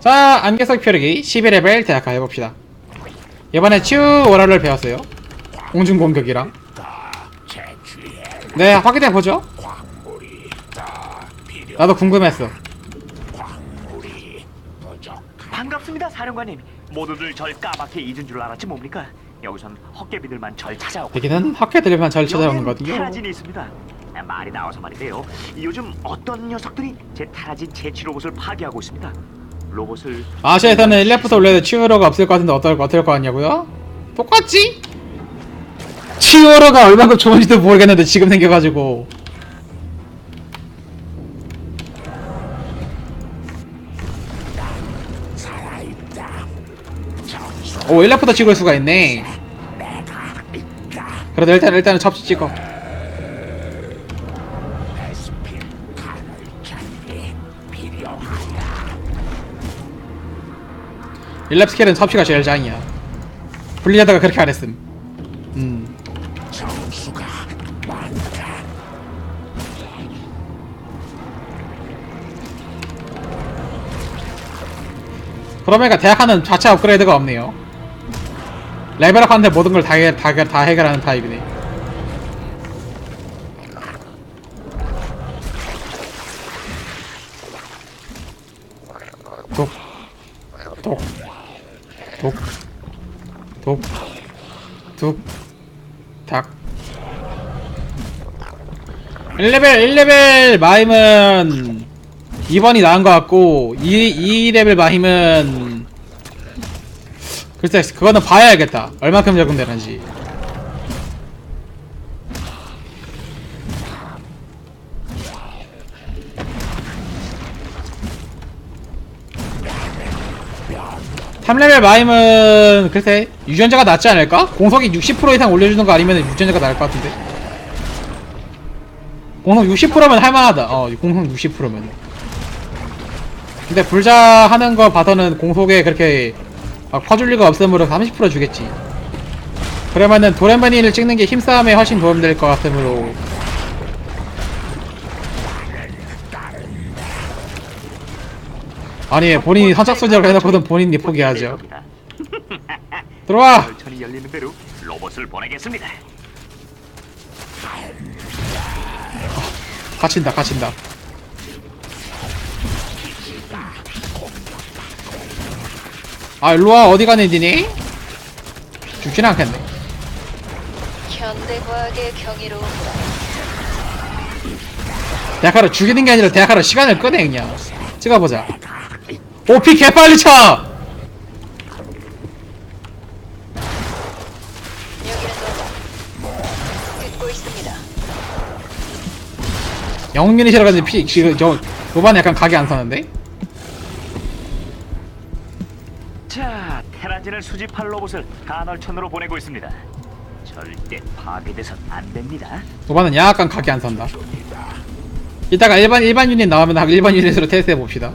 자, 안개석 표류기 11레벨 대학가 해봅시다. 이번에 치유 원화를 배웠어요. 공중 공격이랑. 네, 확인해 보죠. 나도 궁금했어. 반갑습니다, 사령관님. 모두들 절 까맣게 잊은 줄 알았지 뭡니까? 여기선 헛개비들만 절 찾아오고 여기는 학회들만 잘 찾아오는 거거든요. 테라진이 있습니다. 아, 말이 나와서 말인데요. 요즘 어떤 녀석들이 제 테라진 제치 로봇을 파괴하고 있습니다. 로봇을 아시아에서는 1렙부터 올려도 치유로가 없을 것 같은데 어떨, 어떨 것 같냐고요? 똑같지? 치유로가 얼마큼 좋은지도 모르겠는데 지금 생겨가지고 오 1렙부터 찍을 수가 있네 그래도 일단 일단은 접시 찍어 일렙 스킬은 섭취가 제일 짱이야. 블리자드가 그렇게 안 했음. 음. 그러니까 대학하는 자체 업그레이드가 없네요. 레벨업하는데 모든 걸다 다, 다 해결하는 타입이네 1레벨, 1레벨 마임은 2번이 나은 것 같고, 2, 2레벨 마임은, 글쎄, 그거는 봐야 알겠다. 얼마큼 적용되는지. 삼레벨 마임은 글쎄 유전자가 낫지 않을까? 공속이 60% 이상 올려주는 거 아니면 유전자가 나을 것 같은데 공속 60%면 할만하다. 어 공속 60%면. 근데 불자 하는 거 봐서는 공속에 그렇게 막 퍼줄 리가 없으므로 30% 주겠지. 그러면은 도레마니를 찍는 게 힘싸움에 훨씬 도움될 것 같으므로. 아니 본인이 선착순이라고 해놓고는 본인이 포기하죠. 들어와! 열리는 대로 로봇을 보내겠습니다. 갇힌다 갇힌다. 아 일로와. 어디 가는 니니? 죽진 않겠네. 현대과학의 경이로움과 죽이는 게 아니라 대학가로 시간을 끄네 그냥. 찍어보자. 오피 개빨리 차! 영웅윤이 싫어가지고 피 지금 저 요번에 약간 각이 안 서는데? 자, 테라진을 수집할 로봇을 간헐천으로 보내고 있습니다. 절대 파괴돼선 안 됩니다. 요번은 약간 각이 안 선다 이따가 일반 일반 유닛 나오면 한 일반 유닛으로 테스트해 봅시다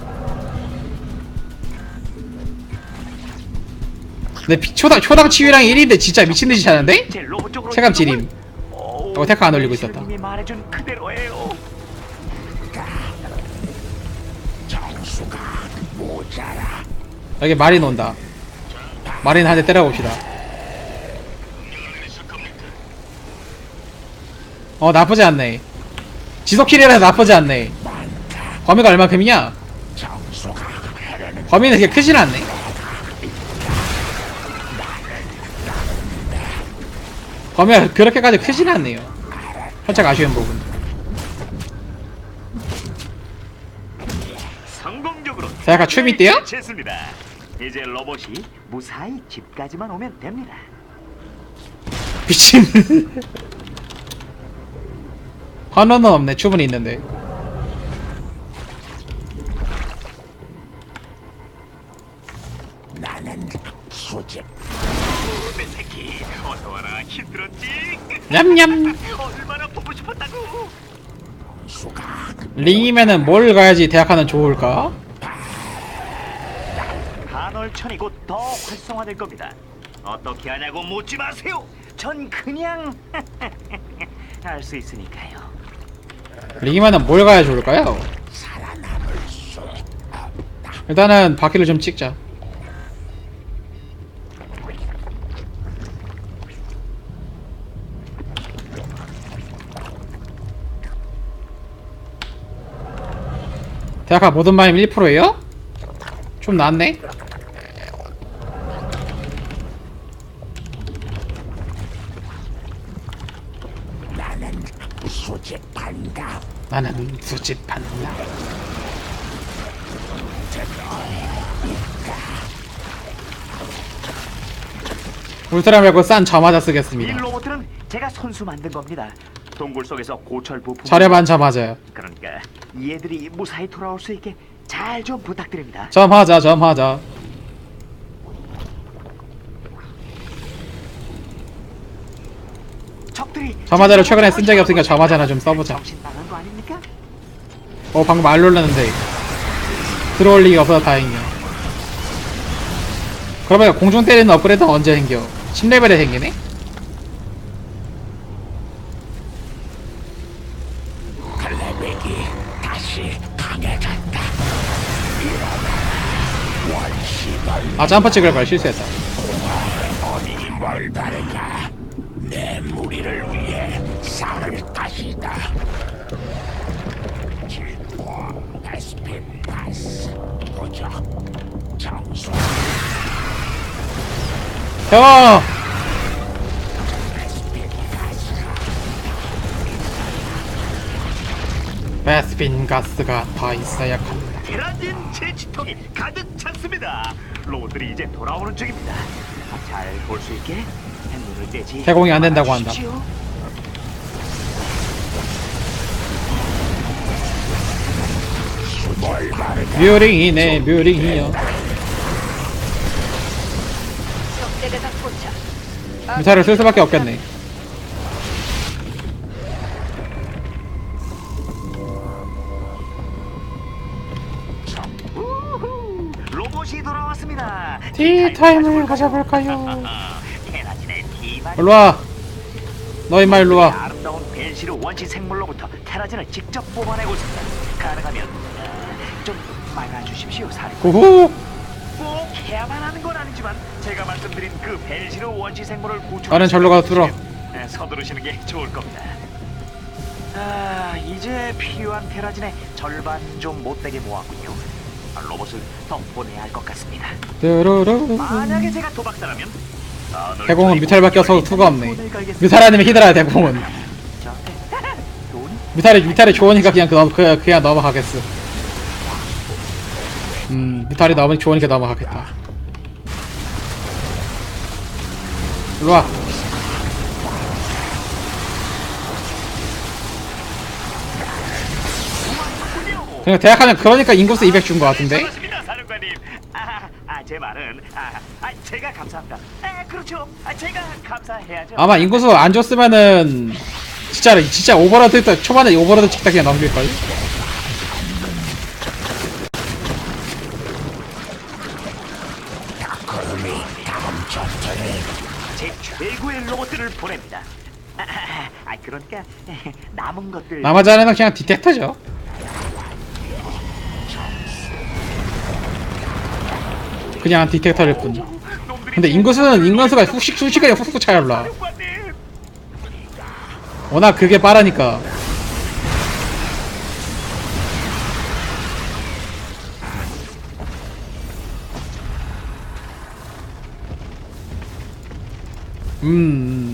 근데 피, 초당 초당 치유량 1인데 진짜 미친듯이 차는데? 체감 지림. 오, 어, 테크 안 올리고 있었다. 님이 말해준 그대로예요. 여기 마린 온다. 마린 한 대 때려봅시다. 어 나쁘지 않네. 지속킬이라서 나쁘지 않네. 범위가 얼마큼이냐? 범위는 그렇게 크진 않네. 범위가 그렇게까지 크진 않네요. 살짝 아쉬운 부분. 약간 춤이 떼요? 했습니다. 이제 로봇이 무사히 집까지만 오면 됩니다. 미친. 환호는 없네. 충분히 있는데. 내 새끼, 어서 와라. 힘들었지? 냠냠. 얼마나 보고 싶었다고? 링이면은 뭘 가야지 대학하는 좋을까? 간헐천이 곧 더 활성화될 겁니다. 어떻게 하냐고 묻지 마세요. 전 그냥 할 수 있으니까요. 링이면은 뭘 가야 좋을까요? 일단은 바퀴를 좀 찍자 대학가 모든 마임 1%예요? 좀 낫네? 나는 수집한다. 울트라 말고 싼 저마자 이 쓰겠습니다. 로봇들은 제가 손수 만든 겁니다. 동굴 속에서 고철 부품. 저렴한 저마자요. 그러니까 얘들이 무사히 돌아올 수 있게 잘 좀 부탁드립니다. 점하자 점하자. 저마자를 최근에 쓴 적이 없으니까 저마자나 좀 써보자. 어 방금 말 놀랐는데 들어올 리가 없어서 다행이야. 그러면 공중 때리는 업그레이드는 언제 생겨? 10레벨에 생기네? 아 점프 찍을 걸 실수했다. 형! 베스핀 가스가 더 있어야 합니다. 테라진 제치통이 가득 찼습니다. 로봇들이 이제 돌아오는 중입니다. 잘 볼 수 있게 눈을 떼지. 개공이 안 된다고 한다. 뮤링이네 뮤링이요. 대 대상 포착. 미사를 쓸 수밖에 없겠네. 우후, 로봇이 돌아왔습니다. 티타임을 가져볼까요? 테라진의 티만. 일로 와. 너 임마 일로 와. 아름다운 벨시르 원시 생물로부터 테라진을 직접 뽑아내고 있습니다. 가능하면 어, 좀 막아주십시오, 사령. 꼭 해야만 하는 건 아니지만 제가 말씀드린 그 벨시르 원시 생물을 구출. 나는 절로 가서 뚫어. 네, 서두르시는 게 좋을 겁니다. 아, 이제 필요한 테라진의 절반 좀 못되게 모았군요. 아, 로봇을 더 보내야 할 것 같습니다. 뚜루루. 만약에 제가 도박사라면 대공은 저희 없어서 모두에게 투가 없네. 돈을 걸겠습니다. 뮤탈 아니면 히드라야 대공은. 뮤탈이 뮤탈이 좋으니까 그냥 그, 그 그냥 넘어가겠어. 음 뮤탈이 너무 좋으니까 넘어가겠다. 일로와. 그냥 대학하면 그러니까 인구수 200 준 거 같은데? 사령관님. 아, 아, 제 말은 아, 아, 제가 감사합니다. 아, 그렇죠. 아, 제가 감사해야죠. 아마 인구수 안 줬으면은 진짜 진짜 오버로드 때 초반에 오버로드 찍다 그냥 넘길걸? 남은 것들 나머지 하나는 그냥 디텍터죠. 그냥 디텍터일 뿐. 근데 인구수는 인구수가 후식 순식간에 훅훅 차올라. 사령관님. 워낙 그게 빠르니까. 음.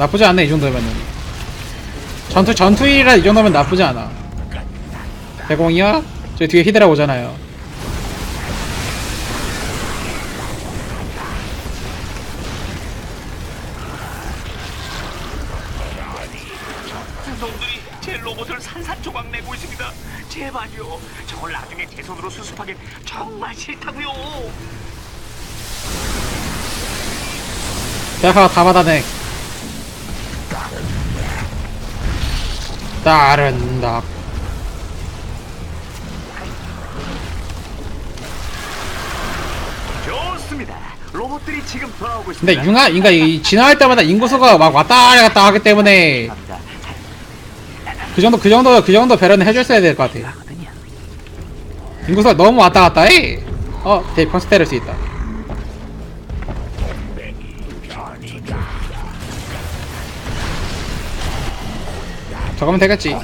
나쁘지 않네 이 정도면은. 전투 전투일이라 이 정도면 나쁘지 않아. 대공이야? 저 뒤에 히드라 오잖아요. 놈들이 제 로봇을 산산조각 내고 있습니다. 제발요. 저걸 나중에 제 손으로 수습하기 정말 싫다고요. 대학가 다 받아내. 다른 닭. 좋습니다. 로봇들이 지금 돌아오고 있습니다. 근데 융화 그러니까 이 진화할 때마다 인구수가 막 왔다 갔다 하기 때문에 감사합니다. 그 정도 그 정도 그 정도 배려는 해줬어야 될 것 같아. 인구수가 너무 왔다 갔다 해. 어, 대 펑스 때릴 수 있다. 저거면 되겠지.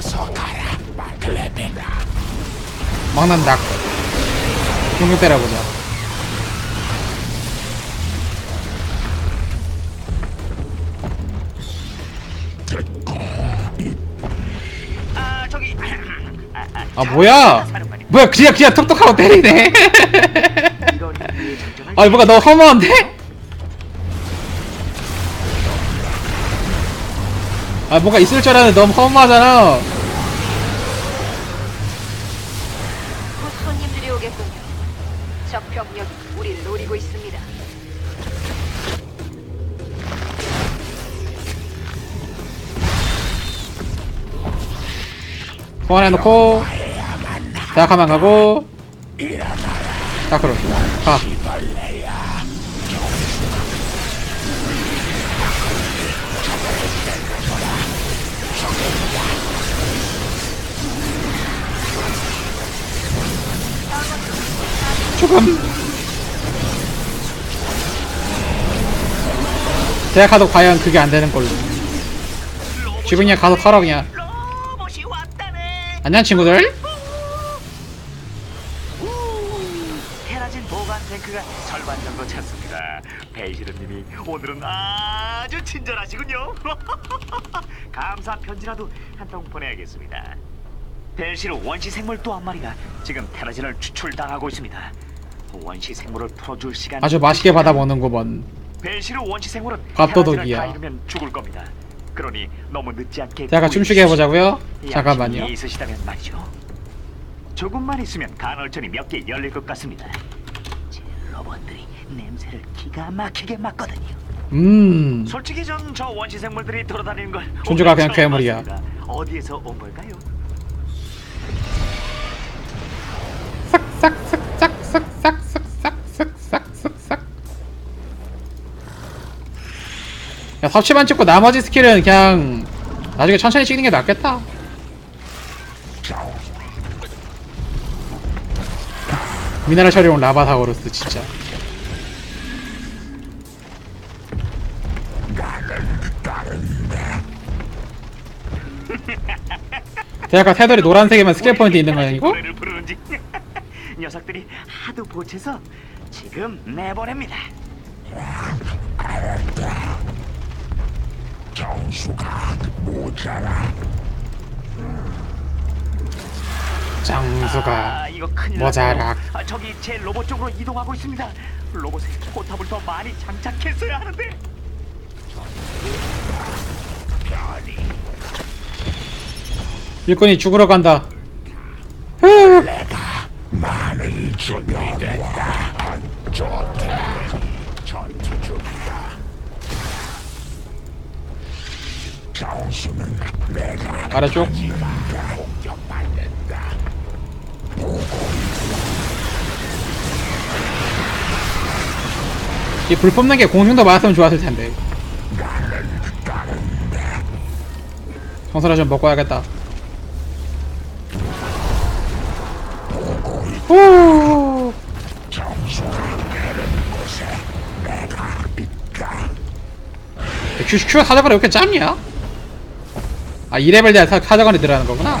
막난다. 종료 때려보자. 아 뭐야? 뭐야 그냥 그냥 톡톡하고 때리네. 아니 뭔가 너 허무한데? 아 뭔가 있을 줄 알았는데 너무 허무하잖아. 곧 손님들이 오겠군요. 적 병력이 우리를 노리고 있습니다. 소환해놓고 대학하면 가고 자 그럼 가 조금 대학가도 과연 그게 안 되는 걸로 지금 그냥 가서 털어 그냥 로봇이 왔다네. 안녕 친구들 테라진 보관 탱크가 절반 정도 찼습니다. 베이시르님이 오늘은 아주 친절하시군요. 감사 편지라도 한 통 보내야겠습니다. 벨시르 원시 생물 또 한 마리가 지금 테라진을 추출당하고 있습니다. 원시 생물을 풀어줄 시간. 아주 맛있게 받아 먹는구먼 벨시르 원시 생물은 밥도둑이야. 잃으면 죽을 겁니다. 그러니 너무 늦지 않게. 제가 춤추게 해보자고요 잠깐만요 있으시다면 말이죠. 조금만 있으면 간헐천이 몇 개 열릴 것 같습니다. 제 로봇들이 냄새를 기가 막히게 맡거든요. 음 솔직히 전 저 원시 생물들이 돌아다니는 걸 존재가 그냥 괴물이야. 어디에서 온 걸까요? 싹싹싹 싹싹싹싹싹싹싹 야 섭취만 찍고 나머지 스킬은 그냥 나중에 천천히 찍는 게 낫겠다. 미나를 처리용 라바사우루스 진짜. 대학가 새들이 노란색이면 스킬 포인트 있는 거 아니고? 녀석들이 하도 보채서 지금 내보냅니다. 정수가 모자라. 장수가 아, 이거 큰일. 났네요. 아, 저기 제 로봇 쪽으로 이동하고 있습니다. 로봇에 포탑을 더 많이 장착했어야 하는데. 일꾼이 죽으러 간다 쭉. 이불 뽑는 게 공중도 많았으면 좋았을 텐데. 정서라 좀 먹고 야겠다 오! 큐, 큐가 사자가 이렇게 짬이야? 아 2레벨 돼야 사- 사자관이 들어가는 거구나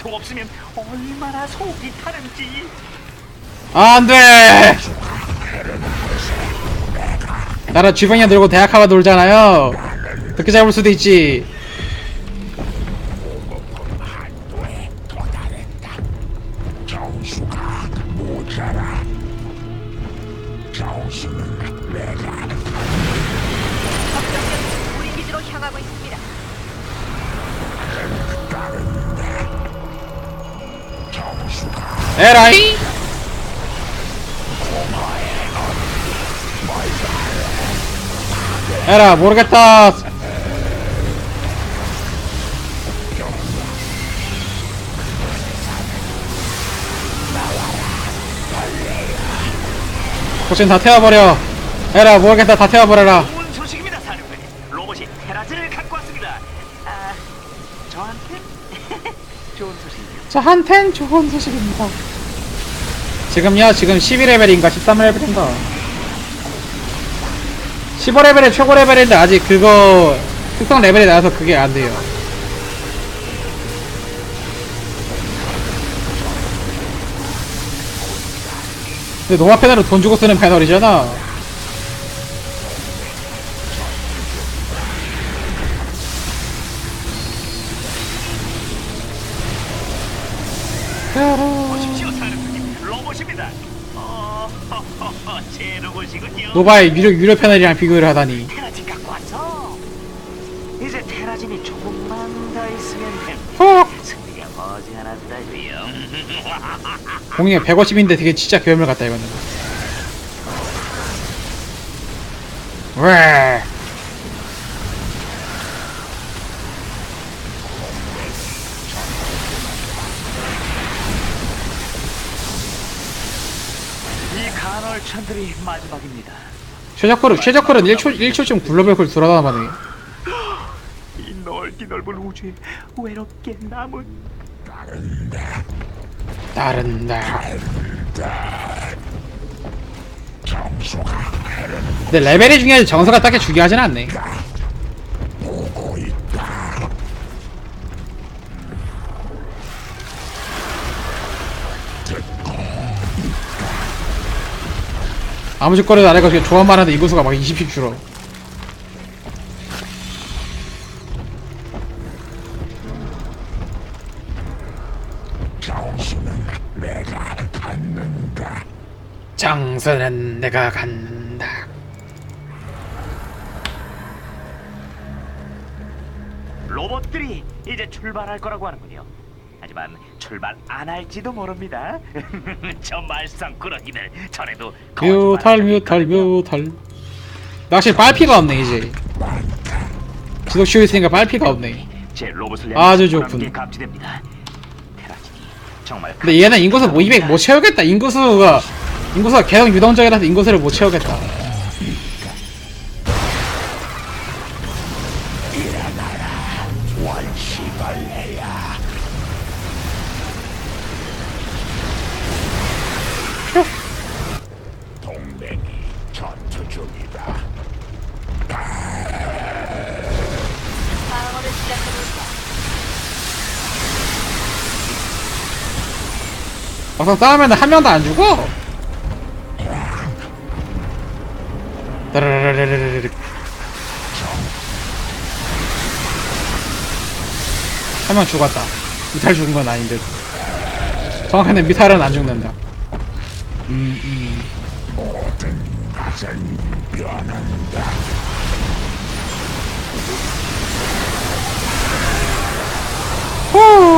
있으면서 전화 한통 없으면 얼마나 속이 타는지. 안 돼! 나라 주변에 들고 대학하가 놀잖아요. 그렇게 잡을 수도 있지 에라이 에라 모르겠다. 고신 다 태워버려. 에라 모르겠다. 다 태워버려라. 좋은 소식입니다, 사령관님. 로봇이 테라진을 갖고 왔습니다. 아, 저한테? 좋은 소식이요. 저한텐 좋은 소식입니다 지금요 지금 12레벨인가 13레벨인가. 15레벨이 최고 레벨인데 아직 그거 특성 레벨이 나와서 그게 안 돼요. 근데 노마 패널은 돈 주고 쓰는 패널이잖아 노바의 유료, 유료 패널이랑 비교를 하다니 테라진 갖고 왔어. 이제 테라진이 조금만 더 있으면 됩니다. 헉! 승리가 머지 않았다고요. 공이 150인데 되게 진짜 괴물 같다 이거는 왜 간헐천들이 마지막입니다. 최저컬은 최저컬은 1초 1초쯤 글로벌 돌아다니네. 이 넓기 넓은 우주에 외롭게 남은 따른다 정수가 근데 레벨이 중요하지 정서가 딱히 중요하진 않네 아무 짓거리도 안 해가 그냥 조합만 하는데 인구수가 막 20씩 줄어 정수는 내가 갖는다. 장선은 내가 갖는다 로봇들이 이제 출발할 거라고 하는군요. 하지만 출발 안 할지도 모릅니다. 저 말썽꾸러기들 전에도 뮤탈 뮤탈. 뮤탈 나 확실히 빨피가 없네 이제 지속 쉬고 있으니까 빨피가 없네 제 로봇을 아주 좋군. 게 감지됩니다. 테라진이 정말 근데 얘는 인구수 뭐200 못 채우겠다 인구수가 인구수가 계속 유동적이라서 인구수를 못 채우겠다 막상 싸우면 한 명도 안 죽어 따라라라라라라. 한 명 죽었다 미탈 죽은 건 아닌데 정확하게 미탈은 안 죽는다 음, 음. 모든. 후.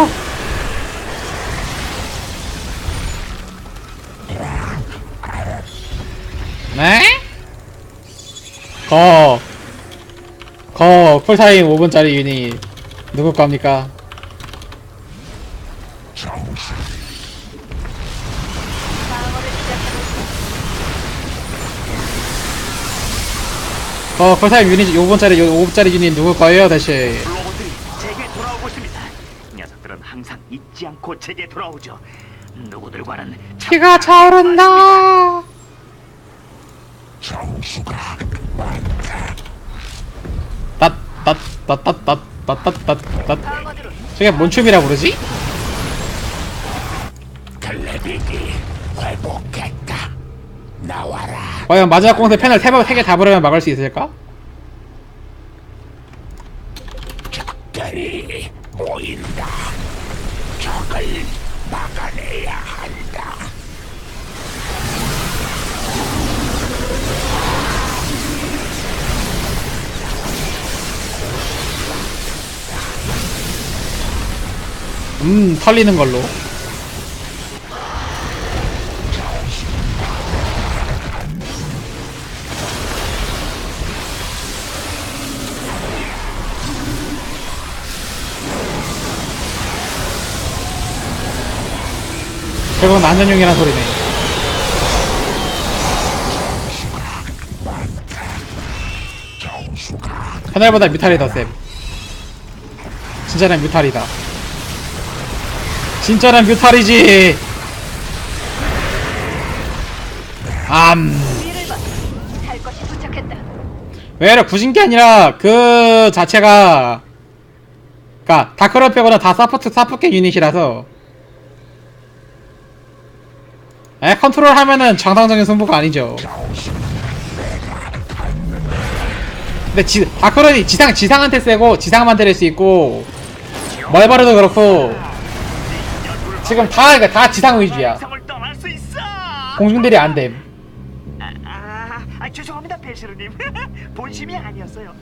네? 거, 거, 쿨타임 5분짜리 유닛, 누구 겁니까? 거, 쿨타임 유닛 5분짜리, 5분짜리 유닛 누구 거예요, 대신? 로봇들이 제게 돌아오고 있습니다. 녀석들은 항상 잊지 않고 제게 돌아오죠. 누구들과는 피가 차오른다! 방어들은 저게 뭔 춤이라 부르지? 클레빅이 회복했다. 나와라. 과연 마지막 공세 패널 3개 다 부르면 막을 수 있을까? 음 털리는 걸로. 결국은 안전용이란 소리네. 하늘보다 뮤탈이 더셈. 진짜는 뮤탈이다. 진짜는 뮤탈이지. 암. 왜냐면 구신 게 아니라 그 자체가 그니까 다크럴 빼고는 다 사포트 사포게 유닛이라서. 에 컨트롤 하면은 정상적인 승부가 아니죠. 근데 지, 다크럴이 지상 지상한테 세고 지상만 때릴 수 있고 멀바르도 그렇고 지금 다 그러니까 다 지상 위주야 성을 떠날 수 있어. 공중들이 안됨 아, 아, 아 죄송합니다, 배시르님. 본심이 아니었어요.